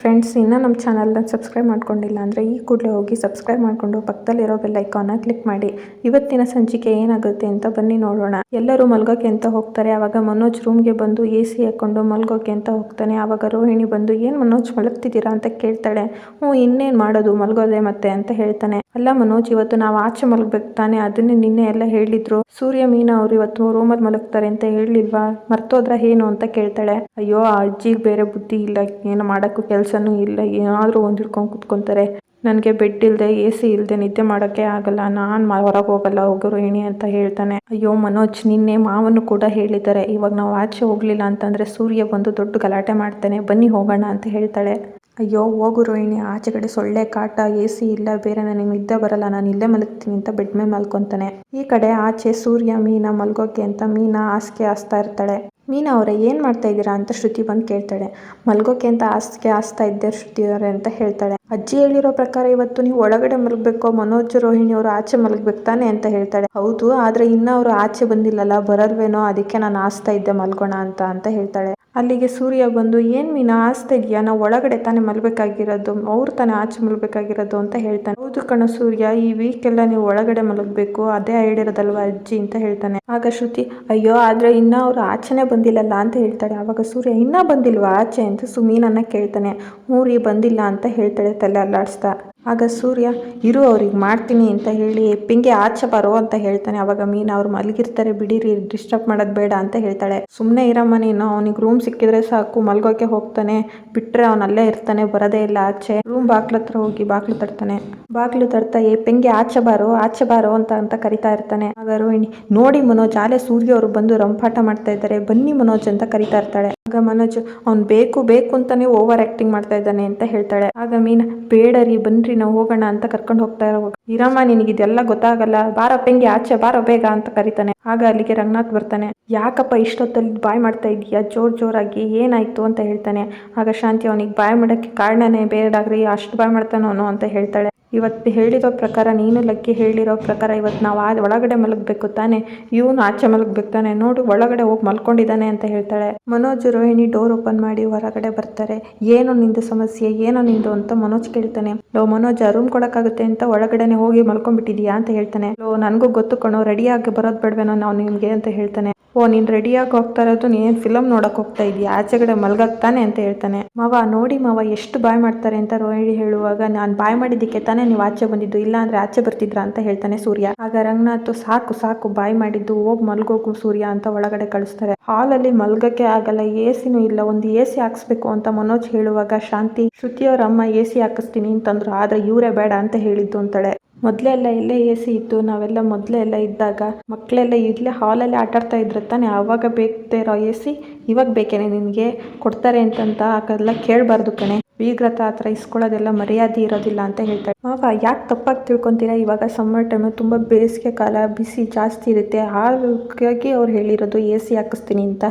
Friends ಇನ್ನೂ ನಮ್ಮ ಚಾನಲ್ನ ಸಬ್ಸ್ಕ್ರೈಬ್ ಮಾಡ್ಕೊಂಡಿಲ್ಲ ಅಂದರೆ ಈ ಕೂಡಲೇ ಹೋಗಿ ಸಬ್ಸ್ಕ್ರೈಬ್ ಮಾಡಿಕೊಂಡು ಪಕ್ಕದಲ್ಲಿರೋ ಬೆಲ್ ಐಕಾನ್ನ ಕ್ಲಿಕ್ ಮಾಡಿ. ಇವತ್ತಿನ ಸಂಚಿಕೆ ಏನಾಗುತ್ತೆ ಅಂತ ಬನ್ನಿ ನೋಡೋಣ. ಎಲ್ಲರೂ ಮಲ್ಗೋಕೆ ಅಂತ ಹೋಗ್ತಾರೆ. ಆವಾಗ ಮನೋಜ್ ರೂಮ್ಗೆ ಬಂದು ಎ ಸಿ ಹಾಕ್ಕೊಂಡು ಮಲ್ಗೋಕೆ ಅಂತ ಹೋಗ್ತಾನೆ. ಆವಾಗ ರೋಹಿಣಿ ಬಂದು, ಏನು ಮನೋಜ್ ಮಲಗ್ತಿದ್ದೀರಾ? ಅಂತ ಕೇಳ್ತಾಳೆ. ಹ್ಞೂ, ಇನ್ನೇನು ಮಾಡೋದು? ಮಲ್ಗೋದೆ ಮತ್ತೆ? ಅಂತ ಹೇಳ್ತಾನೆ. ಅಲ್ಲ ಮನೋಜ್, ಇವತ್ತು ನಾವು ಆಚೆ ಮಲಗಬೇಕು ತಾನೆ. ಅದನ್ನೇ ನಿನ್ನೆ ಎಲ್ಲ ಹೇಳಿದ್ರು. ಸೂರ್ಯ, ಮೀನಾ ಅವ್ರು ಇವತ್ತು ರೂಮಲ್ಲಿ ಮಲಗ್ತಾರೆ ಅಂತ ಹೇಳಿಲ್ವಾ? ಮರ್ತೋದ್ರ ಏನು? ಅಂತ ಕೇಳ್ತಾಳೆ. ಅಯ್ಯೋ, ಆ ಅಜ್ಜಿಗೆ ಬೇರೆ ಬುದ್ಧಿ ಇಲ್ಲ. ಏನು ಮಾಡೋಕ್ಕೂ ಕೆಲಸನೂ ಇಲ್ಲ, ಏನಾದರೂ ಒಂದು ಹಿಡ್ಕೊಂಡು ಕುತ್ಕೊಂತಾರೆ. ನನಗೆ ಬೆಡ್ ಇಲ್ಲದೆ ಎ ಸಿ ಇಲ್ಲದೆ ನಿದ್ದೆ ಮಾಡೋಕ್ಕೆ ಆಗಲ್ಲ, ನಾನು ಹೊರಗೆ ಹೋಗಲ್ಲ ಹೋಗೋರು ಏಣಿ ಅಂತ ಹೇಳ್ತಾನೆ. ಅಯ್ಯೋ ಮನೋಜ್, ನಿನ್ನೆ ಮಾವನು ಕೂಡ ಹೇಳಿದ್ದಾರೆ, ಇವಾಗ ನಾವು ಆಚೆ ಹೋಗಲಿಲ್ಲ ಅಂತಂದರೆ ಸೂರ್ಯ ಬಂದು ದೊಡ್ಡ ಗಲಾಟೆ ಮಾಡ್ತಾನೆ, ಬನ್ನಿ ಹೋಗೋಣ ಅಂತ ಹೇಳ್ತಾಳೆ. ಅಯ್ಯೋ ಹೋಗು ರೋಹಿಣಿ ಆಚೆಗಡೆ ಸೊಳ್ಳೆ, ಕಾಟ, ಎ ಸಿ ಇಲ್ಲ, ಬೇರೆ ನನಗೆ ನಿದ್ದೆ ಬರಲ್ಲ, ನಾನು ಇಲ್ಲೇ ಮಲಗ್ತೀನಿ ಅಂತ ಬೆಡ್ ಮೇಲೆ ಮಲ್ಕೊತಾನೆ. ಈ ಕಡೆ ಆಚೆ ಸೂರ್ಯ, ಮೀನಾ ಮಲ್ಗೋಕೆ ಅಂತ ಮೀನಾ ಹಾಸಿಗೆ ಹಾಸ್ತಾ ಇರ್ತಾಳೆ. ಮೀನಾ, ಅವರೇ ಏನು ಮಾಡ್ತಾ ಇದ್ದೀರಾ ಅಂತ ಶ್ರುತಿ ಬಂದು ಕೇಳ್ತಾಳೆ. ಮಲ್ಗೋಕೆ ಅಂತ ಆಸ್ತಿಗೆ ಆಸ್ತಾ ಇದ್ದೆ ಶ್ರುತಿ ಅವರೇ ಅಂತ ಹೇಳ್ತಾಳೆ. ಅಜ್ಜಿ ಹೇಳಿರೋ ಪ್ರಕಾರ ಇವತ್ತು ನೀವು ಒಳಗಡೆ ಮಲಗಬೇಕು, ಮನೋಜ್ ರೋಹಿಣಿ ಅವರು ಆಚೆ ಮಲಗಬೇಕು ತಾನೆ ಅಂತ ಹೇಳ್ತಾಳೆ. ಹೌದು, ಆದರೆ ಇನ್ನೂ ಅವರು ಆಚೆ ಬಂದಿಲ್ಲಲ್ಲ, ಬರಲ್ವೇನೋ, ಅದಕ್ಕೆ ನಾನು ಆಸ್ತಾ ಇದ್ದೆ ಮಲ್ಗೋಣ ಅಂತ ಅಂತ ಹೇಳ್ತಾಳೆ. ಅಲ್ಲಿಗೆ ಸೂರ್ಯ ಬಂದು, ಏನು ಮೀನಾ ಹಾಸ್ತಾ ಇದೆಯಾ? ನಾವು ಒಳಗಡೆ ತಾನೇ ಮಲಗಬೇಕಾಗಿರೋದು ಅವ್ರು ತಾನೇ ಆಚೆ ಮಲಗಬೇಕಾಗಿರೋದು ಅಂತ ಹೇಳ್ತಾನೆ. ಹೌದು ಕಣ ಸೂರ್ಯ, ಈ ವೀಕ್ ಎಲ್ಲ ನೀವು ಒಳಗಡೆ ಮಲಗಬೇಕು, ಅದೇ ಹೇಳಿರೋದಲ್ವಾ ಅಜ್ಜಿ? ಅಂತ ಹೇಳ್ತಾನೆ. ಆಗ ಶ್ರುತಿ, ಅಯ್ಯೋ, ಆದರೆ ಇನ್ನೂ ಅವ್ರು ಆಚೆನೇ ಬಂದಿಲ್ಲಲ್ಲ ಅಂತ ಹೇಳ್ತಾಳೆ. ಆವಾಗ ಸೂರ್ಯ, ಇನ್ನೂ ಬಂದಿಲ್ವಾ ಆಚೆ? ಅಂತ ಸುಮೀನನ್ನ ಕೇಳ್ತಾನೆ. ಮೂರಿ ಬಂದಿಲ್ಲ ಅಂತ ಹೇಳ್ತಾಳೆ ತಲೆ ಅಲ್ಲಾಡಿಸ್ತಾ. ಆಗ ಸೂರ್ಯ, ಇರು ಅವ್ರಿಗೆ ಮಾಡ್ತೀನಿ ಅಂತ ಹೇಳಿ ಪಿಂಗೆ ಆಚೆ ಬರೋ ಅಂತ ಹೇಳ್ತಾನೆ. ಅವಾಗ ಮೀನ್, ಅವ್ರು ಮಲಗಿರ್ತಾರೆ, ಬಿಡಿರಿ ಡಿಸ್ಟರ್ಬ್ ಮಾಡೋದು ಬೇಡ ಅಂತ ಹೇಳ್ತಾಳೆ. ಸುಮ್ಮನೆ ಇರಮ್ಮ ನೀನು ಅವನಿಗೆ ರೂಮ್ ಸಿಕ್ಕಿದ್ರೆ ಸಾಕು, ಮಲ್ಗೋಕೆ ಹೋಗ್ತಾನೆ. ಬಿಟ್ರೆ ಅವನಲ್ಲೇ ಇರ್ತಾನೆ, ಬರೋದೇ ಇಲ್ಲ ಆಚೆ. ರೂಮ್ ಬಾಗ್ಲ ಹತ್ರ ಹೋಗಿ ಬಾಗ್ಲು ತಡ್ತಾನೆ ಬಾಗ್ಲು ತಡ್ತಾ ಏ ಪೆಂಗೆ, ಆಚೆ ಬಾರೋ ಆಚೆ ಬಾರೋ ಅಂತ ಅಂತ ಕರಿತಾ ಇರ್ತಾನೆ. ಆಗ ರೋಹಿಣಿ ನೋಡಿ ಮನೋಜ್, ಆಲೆ ಸೂರ್ಯ ಅವರು ಬಂದು ರಂಪಾಟ ಮಾಡ್ತಾ ಇದ್ದಾರೆ. ಬನ್ನಿ ಮನೋಜ್ ಅಂತ ಕರಿತಾ ಇರ್ತಾಳೆ. ಆಗ ಮನೋಜ್, ಅವ್ನು ಬೇಕು ಬೇಕು ಅಂತಾನೆ ಓವರ್ ಆಕ್ಟಿಂಗ್ ಮಾಡ್ತಾ ಇದ್ದಾನೆ ಅಂತ ಹೇಳ್ತಾಳೆ. ಆಗ ಮೀನ್, ಬೇಡ ರೀ, ಬನ್ರಿ, ನಾವು ಹೋಗೋಣ ಅಂತ ಕರ್ಕೊಂಡು ಹೋಗ್ತಾ ಇರೋ ಇರಮ್ಮ ನಿನಗೆ ಇದೆಲ್ಲ ಗೊತ್ತಾಗಲ್ಲ. ಬಾರ ಪೆಂಗೆ, ಆಚೆ, ಬಾರೋ ಬೇಗ ಅಂತ ಕರಿತಾನೆ. ಆಗ ಅಲ್ಲಿಗೆ ರಂಗನಾಥ್ ಬರ್ತಾನೆ. ಯಾಕಪ್ಪ ಇಷ್ಟೊತ್ತಲ್ಲಿ ಬಾಯ್ ಮಾಡ್ತಾ ಇದೀಯಾ ಜೋರ್ ಜೋರಾಗಿ ಏನಾಯ್ತು? ಅಂತ ಹೇಳ್ತಾನೆ. ಆಗ ಶಾಂತಿ, ಅವನಿಗೆ ಬಾಯ್ ಮಾಡೋಕ್ಕೆ ಕಾರಣನೇ ಬೇಡಾಗ್ರಿ. ಅಷ್ಟು ಬಾಯ್ ಮಾಡ್ತಾನೋನು ಅಂತ ಹೇಳ್ತಾಳೆ. ಇವತ್ತು ಹೇಳಿರೋ ಪ್ರಕಾರ, ನೀನು ಲಕ್ಕಿ ಹೇಳಿರೋ ಪ್ರಕಾರ ಇವತ್ತು ನಾವು ಆ ಒಳಗಡೆ ಮಲಗಬೇಕು ತಾನೆ, ಇವನು ಆಚೆ ಮಲಗಬೇಕು ತಾನೆ, ನೋಡು ಒಳಗಡೆ ಹೋಗಿ ಮಲ್ಕೊಂಡಿದ್ದಾನೆ ಅಂತ ಹೇಳ್ತಾಳೆ. ಮನೋಜ್ ರೋಹಿಣಿ ಡೋರ್ ಓಪನ್ ಮಾಡಿ ಹೊರಗಡೆ ಬರ್ತಾರೆ. ಏನು ನಿಂದು ಸಮಸ್ಯೆ, ಏನು ನಿಂದು ಅಂತ ಮನೋಜ್ ಕೇಳ್ತಾನೆ. ಲೋ, ಮನೋಜ್ ರೂಮ್ ಕೊಡಕ್ಕಾಗುತ್ತೆ ಅಂತ ಒಳಗಡೆನೆ ಹೋಗಿ ಮಲ್ಕೊಂಡ್ಬಿಟ್ಟಿದ್ಯಾ ಅಂತ ಹೇಳ್ತಾನೆ. ಲೋ, ನನಗೂ ಗೊತ್ತು ಕಣೋ ರೆಡಿಯಾಗಿ ಬರೋದು ಬೇಡವೇನೋ ನಾವು ನಿಮಗೆ ಅಂತ ಹೇಳ್ತಾನೆ. ಓ, ನೀನು ರೆಡಿಯಾಗಿ ಹೋಗ್ತಾ ಇರೋದು? ನೀನ್ ಫಿಲಮ್ ನೋಡಕ್ ಹೋಗ್ತಾ ಇದೀಯ? ಆಚೆಗಡೆ ಮಲ್ಗಾಗ್ತಾನೆ ಅಂತ ಹೇಳ್ತಾನೆ. ಮಾವ, ನೋಡಿ ಮಾವ, ಎಷ್ಟು ಬಾಯ್ ಮಾಡ್ತಾರೆ ಅಂತ ರೋಹಿಣಿ ಹೇಳುವಾಗ, ನಾನು ಬಾಯ್ ಮಾಡಿದ್ದಕ್ಕೆ ತಾನೇ ನೀವು ಆಚೆ ಬಂದಿದ್ದು, ಇಲ್ಲ ಅಂದ್ರೆ ಆಚೆ ಬರ್ತಿದ್ರಾ ಅಂತ ಹೇಳ್ತಾನೆ ಸೂರ್ಯ. ಆಗ ರಂಗನಾಥ್, ಸಾಕು ಸಾಕು, ಬಾಯ್ ಮಾಡಿದ್ದು, ಹೋಗಿ ಮಲ್ಗೋಗು ಸೂರ್ಯ ಅಂತ ಒಳಗಡೆ ಕಳಿಸ್ತಾರೆ. ಹಾಲ್ ಅಲ್ಲಿ ಮಲ್ಗಕ್ಕೆ ಆಗಲ್ಲ ಎ ಸಿನೂ ಇಲ್ಲ, ಒಂದು ಎ ಸಿ ಹಾಕ್ಸ್ಬೇಕು ಅಂತ ಮನೋಜ್ ಹೇಳುವಾಗ, ಶಾಂತಿ ಶ್ರುತಿಯವ್ರ ಅಮ್ಮ ಎ ಸಿ ಹಾಕಿಸ್ತೀನಿ ಅಂತಂದ್ರು. ಆದ್ರೆ ಇವರೇ ಬೇಡ ಅಂತ ಹೇಳಿದ್ದು ಅಂತಾಳೆ ಮೊದಲೇ ಎಲ್ಲ ಇಲ್ಲೇ ಎ ಸಿ ಇತ್ತು, ನಾವೆಲ್ಲ ಮೊದಲೆಲ್ಲ ಇದ್ದಾಗ ಮಕ್ಕಳೆಲ್ಲ ಇಲ್ಲೇ ಹಾಲಲ್ಲಿ ಆಟಾಡ್ತಾ ಇದ್ರೆ ತಾನೆ, ಆವಾಗ ಬೇಕೇ ಇರೋ ಎ ಸಿ ಇವಾಗ ಬೇಕೇನೆ ನಿನಗೆ ಕೊಡ್ತಾರೆ ಅಂತಂತ ಅದೆಲ್ಲ ಕೇಳಬಾರ್ದು ಕಣೆ. ಬೀಗ್ರತ ಥರ ಇಸ್ಕೊಳ್ಳೋದೆಲ್ಲ ಮರ್ಯಾದೆ ಇರೋದಿಲ್ಲ ಅಂತ ಹೇಳ್ತಾರೆ. ಮಾವ ಯಾಕೆ ತಪ್ಪಾಗಿ ತಿಳ್ಕೊತೀರಾ? ಇವಾಗ ಸಮ್ಮರ್ ಟೈಮು ತುಂಬ ಬೇಸಿಗೆ ಕಾಲ, ಬಿಸಿ ಜಾಸ್ತಿ ಇರುತ್ತೆ, ಹಾಗಾಗಿ ಅವ್ರು ಹೇಳಿರೋದು ಎ ಸಿ ಹಾಕಿಸ್ತೀನಿ ಅಂತ.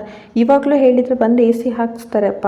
ಇವಾಗಲೂ ಹೇಳಿದರೆ ಬಂದು ಎ ಸಿ ಹಾಕಿಸ್ತಾರಪ್ಪ.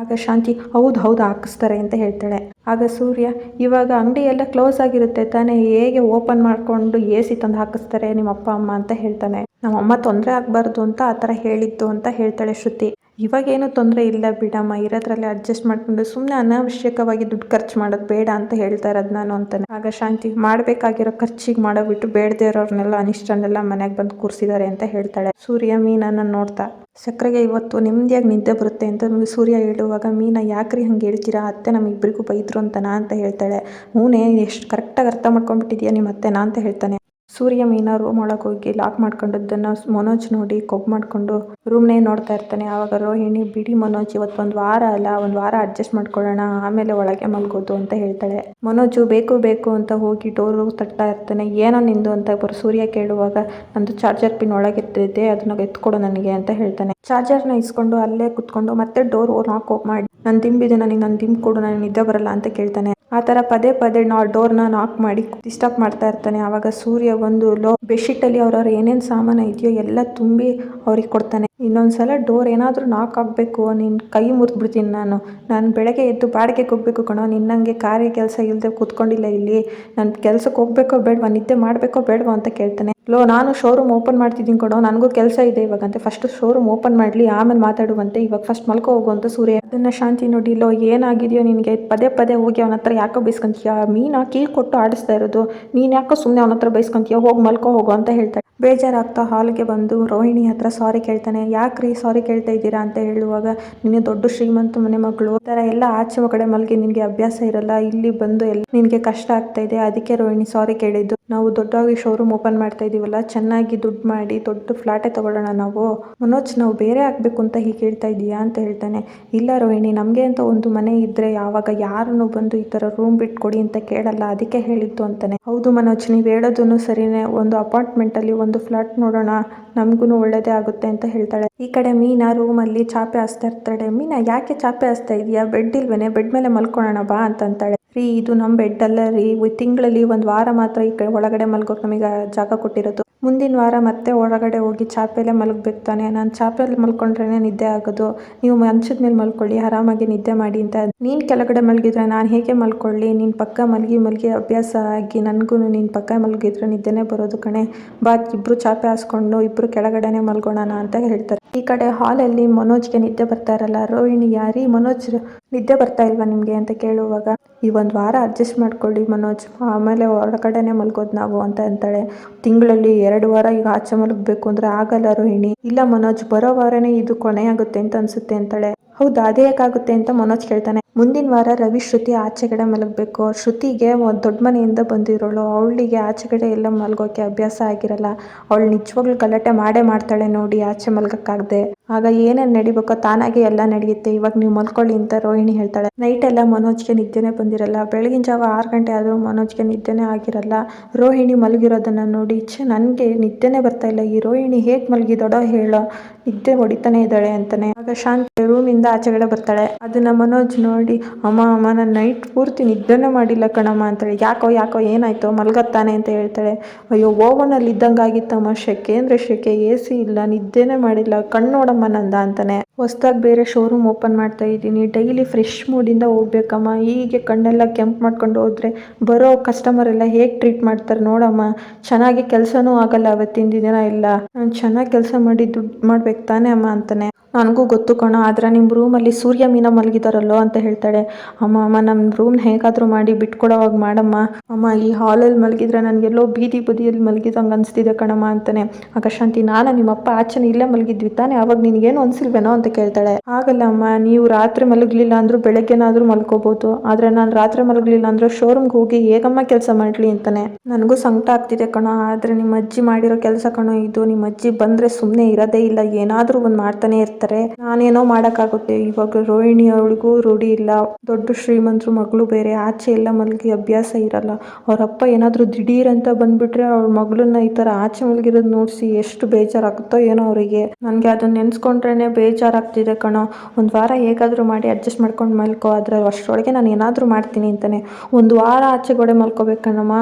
ಆಗ ಶಾಂತಿ, ಹೌದು ಹೌದು, ಹಾಕಿಸ್ತಾರೆ ಅಂತ ಹೇಳ್ತಾಳೆ. ಆಗ ಸೂರ್ಯ, ಇವಾಗ ಅಂಗಡಿ ಎಲ್ಲ ಕ್ಲೋಸ್ ಆಗಿರುತ್ತೆ, ತಾನೇ ಹೇಗೆ ಓಪನ್ ಮಾಡಿಕೊಂಡು ಎ ಸಿ ತಂದು ಹಾಕಿಸ್ತಾರೆ ನಿಮ್ಮ ಅಪ್ಪ, ಅಮ್ಮ ಅಂತ ಹೇಳ್ತಾನೆ. ನಮ್ಮ ಅಮ್ಮ ತೊಂದರೆ ಆಗಬಾರ್ದು ಅಂತ ಆ ಥರ ಹೇಳಿದ್ದು ಅಂತ ಹೇಳ್ತಾಳೆ ಶ್ರುತಿ. ಇವಾಗೇನು ತೊಂದರೆ ಇಲ್ಲ ಬಿಡಮ್ಮ, ಇರೋದ್ರಲ್ಲಿ ಅಡ್ಜಸ್ಟ್ ಮಾಡ್ಕೊಂಡು ಸುಮ್ಮನೆ ಅನಾವಶ್ಯಕವಾಗಿ ದುಡ್ಡು ಖರ್ಚು ಮಾಡೋದು ಬೇಡ ಅಂತ ಹೇಳ್ತಾ ಇರೋದು ನಾನು ಅಂತಾನೆ. ಆಗ ಶಾಂತಿ, ಮಾಡಬೇಕಾಗಿರೋ ಖರ್ಚಿಗೆ ಮಾಡೋಬಿಟ್ಟು ಬೇಡದೇ ಇರೋರ್ನೆಲ್ಲ ಅನಿಷ್ಟನ್ನೆಲ್ಲ ಮನೆಗೆ ಬಂದು ಕೂರಿಸಿದ್ದಾರೆ ಅಂತ ಹೇಳ್ತಾಳೆ. ಸೂರ್ಯ ಮೀನನ್ನು ನೋಡ್ತಾ ಸಕ್ಕರೆಗೆ ಇವತ್ತು ನೆಮ್ಮದಿಯಾಗಿ ನಿದ್ದೆ ಬರುತ್ತೆ ಅಂತ ಸೂರ್ಯ ಹೇಳುವಾಗ, ಮೀನಾ, ಯಾಕ್ರಿ ಹಂಗೆ ಹೇಳ್ತೀರಾ? ಅತ್ತೆ ನಮ್ಮಿಬ್ಬರಿಗೂ ಬೈದ್ರು ಅಂತನಾ ಅಂತ ಹೇಳ್ತಾಳೆ. ಹ್ಞೂನೇ ಎಷ್ಟು ಕರೆಕ್ಟಾಗಿ ಅರ್ಥ ಮಾಡ್ಕೊಂಡ್ಬಿಟ್ಟಿದ್ಯಾ ನಿಮ್ಮ ಅತ್ತೆನಾ ಅಂತ ಹೇಳ್ತಾನೆ. ಸೂರ್ಯ ಮೀನ ರೂಮ್ ಒಳಗೆ ಹೋಗಿ ಲಾಕ್ ಮಾಡ್ಕೊಂಡಿದ್ದನ್ನು ಮನೋಜ್ ನೋಡಿ ಕೊಗ್ ಮಾಡಿಕೊಂಡು ರೂಮ್ನೇ ನೋಡ್ತಾ ಇರ್ತಾನೆ. ಆವಾಗ ರೋಹಿಣಿ, ಬಿಡಿ ಮನೋಜ್ ಇವತ್ತು ಒಂದು ವಾರ ಅಲ್ಲ, ಒಂದು ವಾರ ಅಡ್ಜಸ್ಟ್ ಮಾಡ್ಕೊಳ್ಳೋಣ, ಆಮೇಲೆ ಒಳಗೆ ಮಲ್ಗೋದು ಅಂತ ಹೇಳ್ತಾಳೆ. ಮನೋಜು, ಬೇಕು ಬೇಕು ಅಂತ ಹೋಗಿ ಡೋರು ತಟ್ತಾ ಇರ್ತಾನೆ. ಏನೋ ನಿಂದು ಅಂತ ಬರೋ ಸೂರ್ಯ ಕೇಳುವಾಗ, ನಂದು ಚಾರ್ಜರ್ ಪಿನ್ ಒಳಗಿರ್ತಿದ್ದೆ ಅದನ್ನ ಎತ್ಕೊಡು ನನಗೆ ಅಂತ ಹೇಳ್ತಾನೆ. ಚಾರ್ಜರ್ನ ಇಸ್ಕೊಂಡು ಅಲ್ಲೇ ಕುತ್ಕೊಂಡು ಮತ್ತೆ ಡೋರ್ ನಾಕ್ ಮಾಡಿ ನಾನು ದಿಂಬಿದೆ ನನಗೆ ನನ್ನ ದಿಂಬ್ ಕೊಡು, ನನಗೆ ನಿದ್ದೆ ಬರಲ್ಲ ಅಂತ ಕೇಳ್ತಾನೆ. ಆ ಥರ ಪದೇ ಪದೇ ನಾ ಡೋರ್ನ ನಾಕ್ ಮಾಡಿ ಡಿಸ್ಟರ್ಬ್ ಮಾಡ್ತಾ ಇರ್ತಾನೆ. ಆವಾಗ ಸೂರ್ಯ ಒಂದು ಲೋ ಬೆಡ್ಶೀಟಲ್ಲಿ ಅವ್ರವ್ರ ಏನೇನು ಸಾಮಾನು ಇದೆಯೋ ಎಲ್ಲ ತುಂಬಿ ಅವ್ರಿಗೆ ಕೊಡ್ತಾನೆ. ಇನ್ನೊಂದ್ಸಲ ಡೋರ್ ಏನಾದರೂ ನಾಕ್ ಆಗಬೇಕು ನಿನ್ನ ಕೈ ಮುರಿದ್ಬಿಡ್ತೀನಿ ನಾನು. ನಾನು ಬೆಳಗ್ಗೆ ಎದ್ದು ಬಾಡಿಗೆಗೆ ಹೋಗ್ಬೇಕು ಕಣೋ ನಿನ್ನಂಗೆ ಕಾರ್ಯ ಕೆಲಸ ಇಲ್ಲದೆ ಕೂತ್ಕೊಂಡಿಲ್ಲ ಇಲ್ಲಿ. ನಾನು ಕೆಲ್ಸಕ್ಕೆ ಹೋಗ್ಬೇಕೋ ಬೇಡವಾ, ನಿದ್ದೆ ಮಾಡಬೇಕೋ ಬೇಡವಾ ಅಂತ ಕೇಳ್ತಾನೆ. ಲೋ, ನಾನು ಶೋರೂಮ್ ಓಪನ್ ಮಾಡ್ತಿದ್ದೀನಿ ಕೊಡೋ ನನಗೂ ಕೆಲಸ ಇದೆ ಇವಾಗಂತೆ ಫಸ್ಟ್ ಶೋರೂಮ್ ಓಪನ್ ಮಾಡಲಿ, ಆಮೇಲೆ ಮಾತಾಡುವಂತೆ. ಇವಾಗ ಫಸ್ಟ್ ಮಲ್ಕೋ ಹೋಗು ಅಂತ ಸೂರ್ಯ. ಅದನ್ನು ಶಾಂತಿ ನೋಡಿ, ಲೋ, ಏನಾಗಿದೆಯೋ ನಿನಗೆ. ಪದೇ ಪದೇ ಹೋಗಿ ಅವನ ಹತ್ರ ಯಾಕೋ ಬೈಸ್ಕೊಂತೀಯ? ಮೀನಾ ಕೀ ಕೊಟ್ಟು ಆಡಿಸ್ತಾ ಇರೋದು. ನೀನು ಯಾಕೋ ಸುಮ್ಮನೆ ಅವನ ಹತ್ರ ಬೈಸ್ಕೊಂತೀಯ? ಹೋಗಿ ಮಲ್ಕೋ ಹೋಗೋ ಅಂತ ಹೇಳ್ತಾಳೆ ಬೇಜಾರಾಗ್ತಾ ಹಾಲ್ಗೆ ಬಂದು, ರೋಹಿಣಿ ಹತ್ರ ಸಾರಿ ಕೇಳ್ತಾನೆ. ಯಾಕ್ರಿ ಸಾರಿ ಕೇಳ್ತಾ ಇದ್ದೀರಾ? ಅಂತ ಹೇಳುವಾಗ ನೀನು ದೊಡ್ಡ ಶ್ರೀಮಂತ ಮನೆ ಮಗಳು ಥರ ಎಲ್ಲ ಆಚೆ ಕಡೆ ಮಲ್ಗಿ ನಿನಗೆ ಅಭ್ಯಾಸ ಇರಲ್ಲ. ಇಲ್ಲಿ ಬಂದು ಎಲ್ಲ ನಿನಗೆ ಕಷ್ಟ ಆಗ್ತಾ ಇದೆ. ಅದಕ್ಕೆ ರೋಹಿಣಿ ಸಾರಿ ಕೇಳಿದ್ದು ನಾವು ದೊಡ್ಡದಾಗಿ ಶೋರೂಮ್ ಓಪನ್ ಮಾಡ್ತಾ ಇದೀವಲ್ಲ, ಚೆನ್ನಾಗಿ ದುಡ್ಡು ಮಾಡಿ ದೊಡ್ಡ ಫ್ಲಾಟೇ ತಗೊಳ್ಳೋಣ ನಾವು. ಮನೋಜ್, ನಾವು ಬೇರೆ ಆಗಬೇಕು ಅಂತ ಹೀಗೆ ಹೇಳ್ತಾ ಇದೀಯಾ ಅಂತ ಹೇಳ್ತಾನೆ. ಇಲ್ಲ ರೋಹಿಣಿ, ನಮಗೆ ಅಂತ ಒಂದು ಮನೆ ಇದ್ರೆ ಯಾವಾಗ ಯಾರನ್ನು ಬಂದು ಈ ಥರ ರೂಮ್ ಬಿಟ್ಕೊಡಿ ಅಂತ ಕೇಳಲ್ಲ, ಅದಕ್ಕೆ ಹೇಳಿದ್ದು ಅಂತಾನೆ. ಹೌದು ಮನೋಜ್, ನೀವು ಹೇಳೋದನ್ನು ಸರಿನೇ. ಒಂದು ಅಪಾರ್ಟ್ಮೆಂಟಲ್ಲಿ ಒಂದು ಫ್ಲಾಟ್ ನೋಡೋಣ. ನಮಗೂ ಒಳ್ಳೇದೇ ಆಗುತ್ತೆ ಅಂತ ಹೇಳ್ತಾಳೆ. ಈ ಕಡೆ ಮೀನಾ ರೂಮಲ್ಲಿ ಚಾಪೆ ಹಾಸ್ತಾ ಇರ್ತಾಳೆ. ಮೀನಾ, ಯಾಕೆ ಚಾಪೆ ಹಾಸ್ತಾ ಇದೀಯಾ? ಬೆಡ್ ಇಲ್ವೇನೆ? ಬೆಡ್ ಮೇಲೆ ಮಲ್ಕೊಳ್ಳೋಣ ಬಾ ಅಂತ ಅಂತಾಳೆ ರೀ, ಇದು ನಮ್ಮ ಬೆಡ್ ಅಲ್ಲ ರೀ. ತಿಂಗಳಲ್ಲಿ ಒಂದು ವಾರ ಮಾತ್ರ ಈ ಕಡೆ ಒಳಗಡೆ ಮಲ್ಗೋಕೆ ನಮಗೆ ಜಾಗ ಕೊಟ್ಟಿರೋದು. ಮುಂದಿನ ವಾರ ಮತ್ತೆ ಹೊರಗಡೆ ಹೋಗಿ ಚಾಪೆಲೆ ಮಲಗಬೇಕು ತಾನೆ. ನಾನು ಚಾಪೆಲಿ ಮಲ್ಕೊಂಡ್ರೆ ನಿದ್ದೆ ಆಗೋದು. ನೀವು ಮಂಚದ ಮೇಲೆ ಮಲ್ಕೊಳ್ಳಿ, ಆರಾಮಾಗಿ ನಿದ್ದೆ ಮಾಡಿ ಅಂತ. ನೀನು ಕೆಳಗಡೆ ಮಲಗಿದ್ರೆ ನಾನು ಹೇಗೆ ಮಲ್ಕೊಳ್ಳಿ? ನಿನ್ನ ಪಕ್ಕ ಮಲಗಿ ಮಲಗಿ ಅಭ್ಯಾಸ ಆಗಿ ನನಗೂ ನಿನ್ನ ಪಕ್ಕ ಮಲಗಿದ್ರೆ ನಿದ್ದೆನೇ ಬರೋದು ಕಣೆ. ಬಾ, ಇಬ್ರು ಚಾಪೆ ಹಾಸ್ಕೊಂಡು ಇಬ್ರು ಕೆಳಗಡೆನೆ ಮಲ್ಕೊಳ್ಳೋಣ ಅಂತ ಹೇಳ್ತಾರೆ. ಈ ಕಡೆ ಹಾಲ್ ಅಲ್ಲಿ ಮನೋಜ್ ಮನೋಜ್ಗೆ ನಿದ್ದೆ ಬರ್ತಾ ಇರಲ್ಲ. ರೋಹಿಣಿ, ಯಾರಿ? ಮನೋಜ್ ನಿದ್ದೆ ಬರ್ತಾ ಇಲ್ವಾ ನಿಮಗೆ ಅಂತ ಕೇಳುವಾಗ? ಈ ಒಂದು ವಾರ ಅಡ್ಜಸ್ಟ್ ಮಾಡ್ಕೊಳ್ಳಿ ಮನೋಜ್. ಆಮೇಲೆ ಹೊರಗಡೆನೆ ಮಲ್ಗೋದು ನಾವು ಅಂತ ಅಂತಾಳೆ. ತಿಂಗಳಲ್ಲಿ ಎರಡು ವಾರ ಈಗ ಆಚೆ ಮಲಗಬೇಕು ಅಂದ್ರೆ ಆಗಲ್ಲ ರೋಹಿಣಿ. ಇಲ್ಲ ಮನೋಜ್, ಬರೋ ವಾರನೇ ಇದು ಕೊನೆಯಾಗುತ್ತೆ ಅಂತ ಅನ್ಸುತ್ತೆ ಅಂತಾಳೆ. ಹೌದಾ? ಅದೇ ಯಾಕಾಗುತ್ತೆ ಅಂತ ಮನೋಜ್ ಕೇಳ್ತಾನೆ. ಮುಂದಿನ ವಾರ ರವಿ ಶ್ರುತಿ ಆಚೆಗಡೆ ಮಲಗಬೇಕು. ಶ್ರುತಿಗೆ ಒಂದು ದೊಡ್ಡ ಮನೆಯಿಂದ ಬಂದಿರೋಳು. ಅವಳಿಗೆ ಆಚೆಗಡೆ ಎಲ್ಲ ಮಲಗೋಕೆ ಅಭ್ಯಾಸ ಆಗಿರಲ್ಲ. ಅವಳು ನಿಜವಾಗ್ಲೂ ಗಲಾಟೆ ಮಾಡೇ ಮಾಡ್ತಾಳೆ ನೋಡಿ, ಆಚೆ ಮಲಗಕ್ಕಾಗದೆ. ಆಗ ಏನೇನು ನಡಿಬೇಕೋ ತಾನಾಗೆ ಎಲ್ಲ ನಡೆಯುತ್ತೆ. ಇವಾಗ ನೀವು ಮಲ್ಕೊಳ್ಳಿ ಅಂತ ರೋಹಿಣಿ ಹೇಳ್ತಾಳೆ. ನೈಟ್ ಎಲ್ಲ ಮನೋಜ್ಗೆ ನಿದ್ದೆನೇ ಬಂದಿರಲ್ಲ. ಬೆಳಗಿನ ಜಾವ ಆರು ಗಂಟೆ ಆದರೂ ಮನೋಜ್ಗೆ ನಿದ್ದೆನೇ ಆಗಿರಲ್ಲ. ರೋಹಿಣಿ ಮಲಗಿರೋದನ್ನು ನೋಡಿ, ಛೆ, ನನಗೆ ನಿದ್ದೆನೇ ಬರ್ತಾ ಇಲ್ಲ. ಈ ರೋಹಿಣಿ ಹೇಗೆ ಮಲಗಿದೋಡೋ ಹೇಳೋ ನಿದ್ದೆ ಹೊಡಿತಾನೆ ಇದ್ದಾಳೆ ಅಂತಾನೆ. ಆಗ ಶಾಂತಿ ರೂಮಿಂದ ಆಚೆಗಡೆ ಬರ್ತಾಳೆ. ಅದನ್ನ ಮನೋಜ್ ನೋಡಿ, ಅಮ್ಮ ಅಮ್ಮ, ನಾನು ನೈಟ್ ಪೂರ್ತಿ ನಿದ್ದೆನೇ ಮಾಡಿಲ್ಲ ಕಣಮ್ಮ ಅಂತೇಳಿ. ಯಾಕೋ ಯಾಕೋ, ಏನಾಯ್ತೋ, ಮಲಗತ್ತಾನೆ ಅಂತ ಹೇಳ್ತಾಳೆ. ಅಯ್ಯೋ ಓವನಲ್ಲಿ ಇದ್ದಂಗೆ ಆಗಿತ್ತಮ್ಮ ಶೆಕೆ ಅಂದರೆ ಶೆಕೆ ಎ ಸಿ ಇಲ್ಲ, ನಿದ್ದೆನೇ ಮಾಡಿಲ್ಲ. ಕಣ್ಣು ನೋಡಮ್ಮ ನಂದ ಅಂತಾನೆ. ಹೊಸ್ದಾಗಿ ಬೇರೆ ಶೋರೂಮ್ ಓಪನ್ ಮಾಡ್ತಾ ಇದ್ದೀನಿ. ಡೈಲಿ ಫ್ರೆಶ್ ಮೂಡಿಂದ ಹೋಗ್ಬೇಕಮ್ಮ. ಹೀಗೆ ಕಣ್ಣೆಲ್ಲ ಕೆಂಪು ಮಾಡ್ಕೊಂಡು ಹೋದ್ರೆ ಬರೋ ಕಸ್ಟಮರ್ ಎಲ್ಲ ಹೇಗೆ ಟ್ರೀಟ್ ಮಾಡ್ತಾರೆ ನೋಡಮ್ಮ. ಚೆನ್ನಾಗಿ ಕೆಲಸನೂ ಆಗಲ್ಲ ಅವತ್ತಿನ ದಿನ ಎಲ್ಲ. ನಾನು ಚೆನ್ನಾಗಿ ಕೆಲಸ ಮಾಡಿ ದುಡ್ಡು ಮಾಡ್ಬೇಕು ತಾನೇ ಅಮ್ಮ ಅಂತಾನೆ. ನನಗೂ ಗೊತ್ತು ಕಣೋ, ಆದರೆ ನಿಮ್ಮ ರೂಮಲ್ಲಿ ಸೂರ್ಯ ಮೀನ ಮಲಗಿದಾರಲ್ಲೋ ಅಂತ ಹೇಳ್ತಾಳೆ. ಅಮ್ಮ ಅಮ್ಮ ನಮ್ಮ ರೂಮ್ನ ಹೇಗಾದರೂ ಮಾಡಿ ಬಿಟ್ಕೊಡೋವಾಗ ಮಾಡಮ್ಮ. ಅಮ್ಮ, ಈ ಹಾಲಲ್ಲಿ ಮಲಗಿದ್ರೆ ನನಗೆಲ್ಲೋ ಬೀದಿ ಬದಿಯಲ್ಲಿ ಮಲಗಿದಂಗೆ ಅನಿಸ್ತಿದೆ ಕಣಮ್ಮ ಅಂತಾನೆ. ಆಗ ಶಾಂತಿ, ನಾನು ನಿಮ್ಮಪ್ಪ ಆಚೆನ ಇಲ್ಲೇ ಮಲಗಿದ್ವಿ ತಾನೆ ಅವಾಗ ನಿನಗೇನು ಅನಿಸಿಲ್ವೇನೋ ಅಂತ ಕೇಳ್ತಾಳೆ. ಆಗಲ್ಲ ಅಮ್ಮ, ನೀವು ರಾತ್ರಿ ಮಲಗಲಿಲ್ಲ ಅಂದರೂ ಬೆಳಗ್ಗೆನಾದರೂ ಮಲ್ಕೋಬೋದು. ಆದರೆ ನಾನು ರಾತ್ರಿ ಮಲಗಲಿಲ್ಲ ಅಂದರೆ ಶೋರೂಮ್ಗೆ ಹೋಗಿ ಹೇಗಮ್ಮ ಕೆಲಸ ಮಾಡಲಿ ಅಂತಾನೆ. ನನಗೂ ಸಂಕಟ ಆಗ್ತಿದೆ ಕಣೋ, ಆದರೆ ನಿಮ್ಮ ಅಜ್ಜಿ ಮಾಡಿರೋ ಕೆಲಸ ಕಣೋ, ಇದು ನಿಮ್ಮ ಅಜ್ಜಿ ಬಂದರೆ ಸುಮ್ಮನೆ ಇರೋದೇ ಇಲ್ಲ, ಏನಾದರೂ ಒಂದು ಮಾಡ್ತಾನೆ ಇರ್ತಾರೆ. ನಾನೇನೋ ಮಾಡೋಕ್ಕಾಗುತ್ತೆ. ಇವಾಗ ರೋಹಿಣಿ ಅವಳಿಗೂ ರೂಢಿ ಇಲ್ಲ. ದೊಡ್ಡ ಶ್ರೀಮಂತರು, ಮಗಳು ಬೇರೆ. ಆಚೆ ಎಲ್ಲ ಮಲಗಿ ಅಭ್ಯಾಸ ಇರಲ್ಲ. ಅವರಪ್ಪ ಏನಾದರೂ ದಿಢೀರ್ ಅಂತ ಬಂದ್ಬಿಟ್ರೆ ಅವ್ರ ಮಗಳನ್ನ ಈ ತರ ಆಚೆ ಮಲಗಿರೋದು ನೋಡಿಸಿ ಎಷ್ಟು ಬೇಜಾರಾಗುತ್ತೋ ಏನೋ ಅವರಿಗೆ. ನನಗೆ ಅದನ್ನ ನೆನೆಸ್ಕೊಂಡ್ರೇ ಬೇಜಾರಾಗ್ತಿದೆ ಕಣೋ. ಒಂದು ವಾರ ಹೇಗಾದರೂ ಮಾಡಿ ಅಡ್ಜಸ್ಟ್ ಮಾಡ್ಕೊಂಡು ಮಲ್ಕೋ. ಆದರೆ ಅಷ್ಟರೊಳಗೆ ನಾನು ಏನಾದರೂ ಮಾಡ್ತೀನಿ ಅಂತಾನೆ. ಒಂದು ವಾರ ಆಚೆಗಡೆ ಮಲ್ಕೋಬೇಕಣ್ಣಮ್ಮ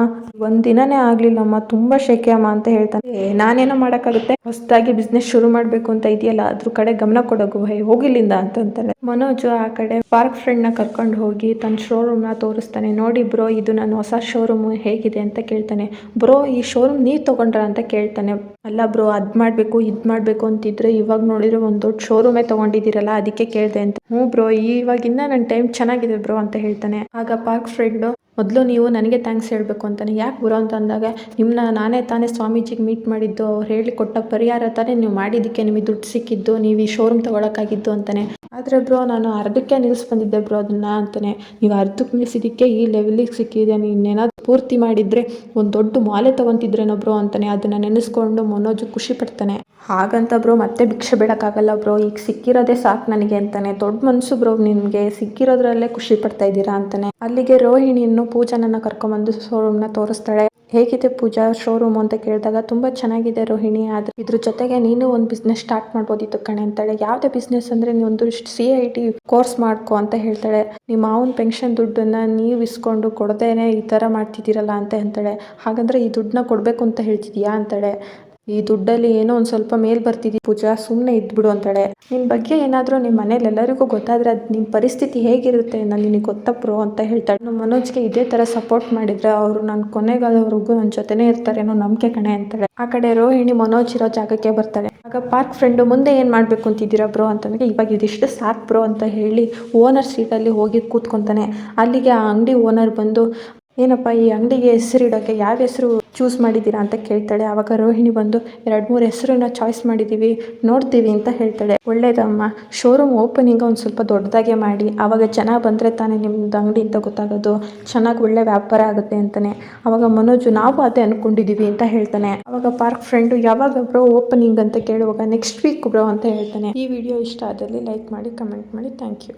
ಒಂದು ದಿನನೇ ಆಗಲಿಲ್ಲಮ್ಮ. ತುಂಬ ಶೆಕೆ ಅಮ್ಮ ಅಂತ ಹೇಳ್ತಾನೆ. ನಾನೇನೋ ಮಾಡೋಕ್ಕಾಗುತ್ತೆ? ಹೊಸದಾಗಿ ಬಿಸ್ನೆಸ್ ಶುರು ಮಾಡಬೇಕು ಅಂತ ಇದೆಯಲ್ಲ. ಅದ್ರ ಕಡೆ ಗಮನ ಕೊಡೋಗು ಭಯ ಹೋಗಿಲ್ಲಿಂದ ಅಂತಂತಾನೆ ಮನೋಜು ಆ ಕಡೆ ಪಾರ್ಕ್ ಫ್ರೆಂಡ್ನ ಕರ್ಕೊಂಡು ಹೋಗಿ ತನ್ನ ಶೋರೂಮ್ನ ತೋರಿಸ್ತಾನೆ. ನೋಡಿ ಬ್ರೋ, ಇದು ನನ್ನ ಹೊಸ ಶೋರೂಮ್ ಹೇಗಿದೆ ಅಂತ ಕೇಳ್ತಾನೆ. ಬ್ರೋ, ಈ ಶೋರೂಮ್ ನೀ ತಗೊಂಡ್ರ ಅಂತ ಕೇಳ್ತಾನೆ. ಅಲ್ಲ ಬ್ರೋ, ಅದ್ ಮಾಡಬೇಕು, ಇದು ಮಾಡಬೇಕು ಅಂತಿದ್ರೆ ಇವಾಗ ನೋಡಿದ್ರೆ ಒಂದು ದೊಡ್ಡ ಶೋರೂಮೇ ತೊಗೊಂಡಿದ್ದೀರಲ್ಲ, ಅದಕ್ಕೆ ಕೇಳಿದೆ ಅಂತ. ಹ್ಞೂ ಬ್ರೋ ಇವಾಗಿನ್ನ ನನ್ನ ಟೈಮ್ ಚೆನ್ನಾಗಿದೆ ಬ್ರೋ ಅಂತ ಹೇಳ್ತಾನೆ. ಆಗ ಪಾರ್ಕ್ ಫ್ರೆಂಡು ಮೊದಲು ನೀವು ನನಗೆ ಥ್ಯಾಂಕ್ಸ್ ಹೇಳಬೇಕು ಅಂತಾನೆ. ಯಾಕೆ ಬ್ರೋ ಅಂತ ಅಂದಾಗ ನಿಮ್ಮನ್ನ ನಾನೇ ತಾನೇ ಸ್ವಾಮೀಜಿಗೆ ಮೀಟ್ ಮಾಡಿದ್ದು, ಅವ್ರು ಹೇಳಿಕೊಟ್ಟ ಪರಿಹಾರ ತಾನೇ ನೀವು ಮಾಡಿದ್ದಕ್ಕೆ ನಿಮಗೆ ದುಡ್ಡು ಸಿಕ್ಕಿದ್ದು, ನೀವು ಈ ಶೋರೂಮ್ ತೊಗೊಳಕ್ಕಾಗಿದ್ದು ಅಂತಾನೆ. ಆದರೆ ಬ್ರೋ ನಾನು ಅರ್ಧಕ್ಕೆ ನಿಲ್ಸ್ ಬಂದಿದ್ದೆ ಬ್ರೋ ಅದನ್ನ ಅಂತಾನೆ. ನೀವು ಅರ್ಧಕ್ಕೆ ನಿಲ್ಲಿಸಿದ್ದಕ್ಕೆ ಈ ಲೆವೆಲಿಗೆ ಸಿಕ್ಕಿದೆ ನೀನೇನಾದ್ರು ಪೂರ್ತಿ ಮಾಡಿದರೆ, ಒಂದು ದೊಡ್ಡ ಮಾಲೆ ತೊಗೊತಿದ್ರೇನೋ ಬ್ರೋ ಅಂತಾನೆ, ಅದನ್ನು ನೆನೆಸ್ಕೊಂಡು ಮನೋಜು ಖುಷಿ ಪಡ್ತಾನೆ. ಹಾಗಂತ ಬ್ರೋ, ಮತ್ತೆ ಭಿಕ್ಷೆ ಬೇಡಕ್ಕಾಗಲ್ಲ ಬ್ರೋ, ಈಗ ಸಿಕ್ಕಿರೋದೇ ಸಾಕು ನನಗೆ ಅಂತಾನೆ. ದೊಡ್ಡ ಮನಸ್ಸು ಬ್ರೋ ನಿಮಗೆ, ಸಿಕ್ಕಿರೋದ್ರಲ್ಲೇ ಖುಷಿ ಪಡ್ತಾ ಇದ್ದೀರಾ ಅಂತಾನೆ. ಅಲ್ಲಿಗೆ ರೋಹಿಣಿಯನ್ನು ಪೂಜಾನನ್ನ ಕರ್ಕೊಂಬಂದು ನ ತೋರಿಸ್ತಾಳೆ. ಹೇಗಿದೆ ಪೂಜಾ? ಶೋರೂಮ್ ಅಂತ ಕೇಳಿದಾಗ ತುಂಬ ಚೆನ್ನಾಗಿದೆ ರೋಹಿಣಿ, ಆದರೆ ಇದ್ರ ಜೊತೆಗೆ ನೀನು ಒಂದು ಬಿಸ್ನೆಸ್ ಸ್ಟಾರ್ಟ್ ಮಾಡ್ಬೋದಿತ್ತು ಕಣೆ ಅಂತಾಳೆ. ಯಾವುದೇ ಬಿಸ್ನೆಸ್ ಅಂದರೆ ನೀವೊಂದು ಸಿ ಐ ಟಿ ಕೋರ್ಸ್ ಮಾಡ್ಕೊ ಅಂತ ಹೇಳ್ತಾಳೆ. ನಿಮ್ಮ ಮಾವನ ಪೆನ್ಷನ್ ದುಡ್ಡನ್ನು ನೀವು ಇಸ್ಕೊಂಡು ಕೊಡದೇನೆ ಈ ಥರ ಮಾಡ್ತಿದ್ದೀರಲ್ಲ ಅಂತ ಅಂತಾಳೆ. ಹಾಗಂದ್ರೆ ಈ ದುಡ್ಡನ್ನ ಕೊಡಬೇಕು ಅಂತ ಹೇಳ್ತಿದ್ದೀಯಾ ಅಂತಾಳೆ. ಈ ದುಡ್ಡಲ್ಲಿ ಏನೋ ಒಂದು ಸ್ವಲ್ಪ ಮೇಲ್ ಬರ್ತಿದ್ದಿ ಪೂಜಾ ಸುಮ್ಮನೆ ಇದ್ಬಿಡು ಅಂತಾಳೆ. ನಿನ್ನ ಬಗ್ಗೆ ಏನಾದರೂ ನಿಮ್ಮ ಮನೇಲಿ ಎಲ್ಲರಿಗೂ ಗೊತ್ತಾದ್ರೆ ಅದು ನಿನ್ನ ಪರಿಸ್ಥಿತಿ ಹೇಗಿರುತ್ತೆ ನಾನು ನಿನಗೆ ಗೊತ್ತಾ ಬ್ರೋ ಅಂತ ಹೇಳ್ತಾಳೆ. ನಮ್ಮ ಮನೋಜ್ಗೆ ಇದೇ ಥರ ಸಪೋರ್ಟ್ ಮಾಡಿದ್ರೆ ಅವರು ನಾನು ಕೊನೆಗಾಲವರೆಗೂ ನನ್ನ ಜೊತೆನೇ ಇರ್ತಾರೆ ಅನ್ನೋ ನಂಬಿಕೆ ಕಣೆ ಅಂತಾಳೆ. ಆ ಕಡೆ ರೋಹಿಣಿ ಮನೋಜ್ ಇರೋ ಜಾಗಕ್ಕೆ ಬರ್ತಾಳೆ. ಆಗ ಪಾರ್ಕ್ ಫ್ರೆಂಡು ಮುಂದೆ ಏನು ಮಾಡಬೇಕು ಅಂತಿದ್ದೀರಾ ಬ್ರೋ ಅಂತಂದ್ರೆ ಇವಾಗ ಇದಿಷ್ಟು ಸಾಕು ಬ್ರೋ ಅಂತ ಹೇಳಿ ಓನರ್ ಸೀಟಲ್ಲಿ ಹೋಗಿ ಕೂತ್ಕೊತಾನೆ. ಅಲ್ಲಿಗೆ ಆ ಅಂಗಡಿ ಓನರ್ ಬಂದು ಏನಪ್ಪ, ಈ ಅಂಗಡಿಗೆ ಹೆಸರಿಡೋಕ್ಕೆ ಯಾವ ಹೆಸರು ಚೂಸ್ ಮಾಡಿದ್ದೀರಾ ಅಂತ ಕೇಳ್ತಾಳೆ. ಆವಾಗ ರೋಹಿಣಿ ಬಂದು, ಎರಡು ಮೂರು ಹೆಸರನ್ನ ಚಾಯ್ಸ್ ಮಾಡಿದ್ದೀವಿ ನೋಡ್ತೀವಿ ಅಂತ ಹೇಳ್ತಾಳೆ. ಒಳ್ಳೇದಮ್ಮ ಶೋರೂಮ್ ಓಪನಿಂಗ್ ಒಂದು ಸ್ವಲ್ಪ ದೊಡ್ಡದಾಗೆ ಮಾಡಿ. ಆವಾಗ ಚೆನ್ನಾಗಿ ಬಂದರೆ ತಾನೇ ನಿಮ್ಮದು ಅಂಗಡಿ ಅಂತ ಗೊತ್ತಾಗೋದು. ಚೆನ್ನಾಗಿ ಒಳ್ಳೆ ವ್ಯಾಪಾರ ಆಗುತ್ತೆ ಅಂತಾನೆ. ಆವಾಗ ಮನೋಜು, ನಾವು ಅದೇ ಅಂದ್ಕೊಂಡಿದ್ದೀವಿ ಅಂತ ಹೇಳ್ತಾನೆ. ಆವಾಗ ಪಾರ್ಕ್ ಫ್ರೆಂಡು ಯಾವಾಗ ಬ್ರೋ ಓಪನಿಂಗ್ ಅಂತ ಕೇಳುವಾಗ ನೆಕ್ಸ್ಟ್ ವೀಕ್ ಬ್ರೋ ಅಂತ ಹೇಳ್ತಾನೆ. ಈ ವಿಡಿಯೋ ಇಷ್ಟ ಆದಲ್ಲಿ ಲೈಕ್ ಮಾಡಿ ಕಮೆಂಟ್ ಮಾಡಿ. Thank you